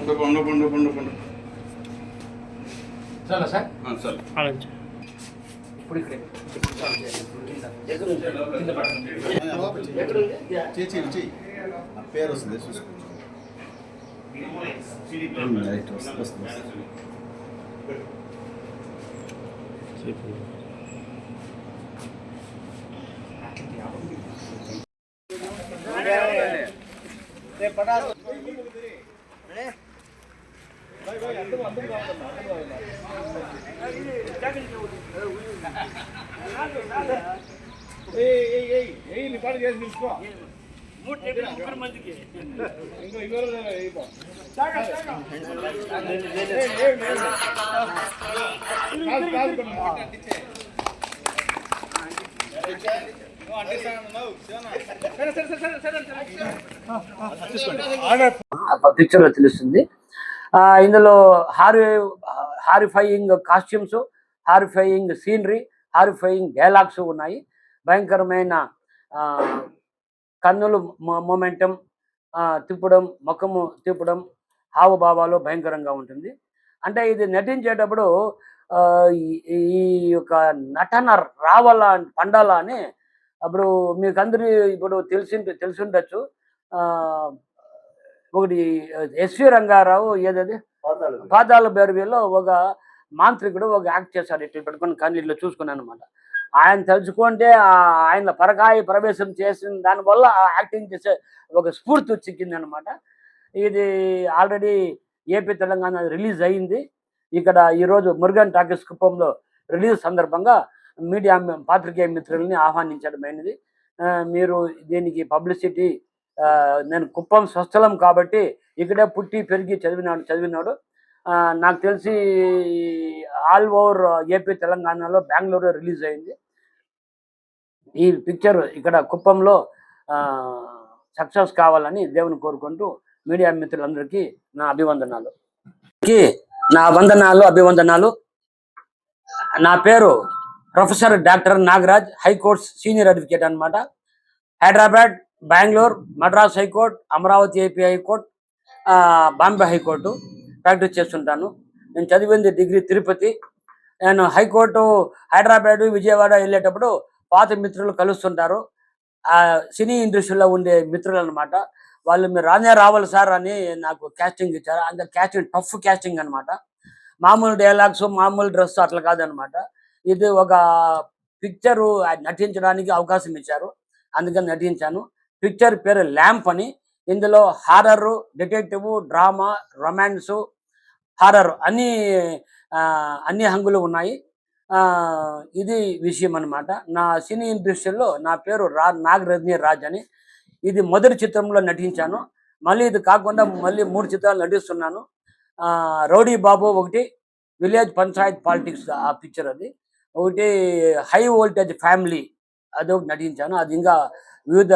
ఉండు ఉండు ఉండు ఉండు ఉండు చాలా సార్ సరే ఇప్పుడు ఇక్కడే ఎక్కడ ఉంది? కింద పడండి. ఎక్కడ ఉంది? యా. చేయి చెయ్యి ఆ పేరు వస్తుంది చూసుకో రైట్ వస్తుంది వస్తుంది పిక్చర్లో తెలుస్తుంది ఇందులో హారి horrifying costumes horrifying scenery horrifying dialogues ఉన్నాయి. భయంకరమైన కన్నులు మొమెంటం తిప్పడం ముఖము తిప్పడం హావభావాలు భయంకరంగా ఉంటుంది. అంటే ఇది నటించేటప్పుడు ఈ- ఈ యొక్క నటన రావాల పండాల అని అప్పుడు మీకు అందరి ఇప్పుడు తెలిసి తెలిసి ఉండొచ్చు ఆ, ఒకటి ఎస్వి రంగారావు ఏదది? పాతాల బెరవిలో ఒక మాంత్రికుడు ఒక యాక్ట్ చేశాడు. ఇట్లా పెట్టుకుని కానీ ఇట్లా చూసుకున్నాను అనమాట ఆయన తలుచుకుంటే ఆయన పరకాయ ప్రవేశం చేసిన దానివల్ల యాక్టింగ్ చేసే ఒక స్ఫూర్తి చిక్కింది అనమాట ఇది ఆల్రెడీ ఏపీ తెలంగాణ రిలీజ్ అయింది. ఇక్కడ ఈరోజు మురుగన్ టాకీస్ కుప్పంలో రిలీజ్ సందర్భంగా మీడియా పాత్రికేయ మిత్రుల్ని ఆహ్వానించడమైనది మీరు దీనికి పబ్లిసిటీ నేను కుప్పం స్వస్థలం కాబట్టి ఇక్కడే పుట్టి పెరిగి చదివినాడు చదివినాడు. నాకు తెలిసి ఆల్ ఓవర్ ఏపీ తెలంగాణలో బెంగళూరు రిలీజ్ అయింది. ఈ పిక్చర్ ఇక్కడ కుప్పంలో సక్సెస్ కావాలని దేవుని కోరుకుంటూ మీడియా మిత్రులందరికీ నా అభివందనాలు. నా వందనాలు అభివందనాలు. నా పేరు professor doctor Nagaraj high court senior advocate అన్నమాట. Hyderabad Bengaluru Madras high court Amaravati AP high court Bombay high court practice చేస్తుంటాను. నేను చదివింది డిగ్రీ తిరుపతి. నేను హైకోర్టు హైదరాబాద్ విజయవాడ వెళ్ళేటప్పుడు పాత మిత్రులు కలుస్తుంటారు. ఆ సినీ ఇండస్ట్రీలో ఉండే మిత్రులు అనమాట వాళ్ళు మీరు రానే రావాలి సార్ అని నాకు క్యాస్టింగ్ ఇచ్చారు. అంత క్యాస్టింగ్ టఫ్ క్యాస్టింగ్ అన్నమాట. మామూలు డైలాగ్స్ మామూలు డ్రెస్ అట్లా కాదనమాట ఇది ఒక పిక్చరు నటించడానికి అవకాశం ఇచ్చారు. అందుకని నటించాను. పిక్చర్ పేరు ల్యాంప్ అని. ఇందులో horror detective drama romance horror అన్ని అన్ని హంగులు ఉన్నాయి. ఇది విషయం అన్నమాట. నా సినీ ఇండస్ట్రీలో నా పేరు రా నాగరజనీ రాజ్ అని. ఇది మొదటి చిత్రంలో నటించాను. మళ్ళీ ఇది కాకుండా మళ్ళీ మూడు చిత్రాలు నటిస్తున్నాను. ఆ, రౌడీ బాబు ఒకటి విలేజ్ పంచాయత్ పాలిటిక్స్ ఆ పిక్చర్ అది. ఒకటి హై వోల్టేజ్ ఫ్యామిలీ అది ఒకటి నటించాను. అది ఇంకా వివిధ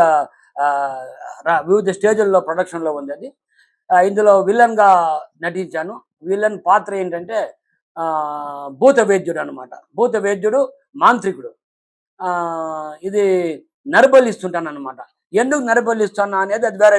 వివిధ స్టేజ్ల్లో ప్రొడక్షన్లో ఉంది అది. ఇందులో విలన్గా నటించాను. విలన్ పాత్ర ఏంటంటే ఆ, భూత వైద్యుడు అనమాట భూత వైద్యుడు మాంత్రికుడు. ఆ, ఇది నరబలిస్తుంటాను అనమాట ఎందుకు నరబలిస్తాను అనేది అది వేరే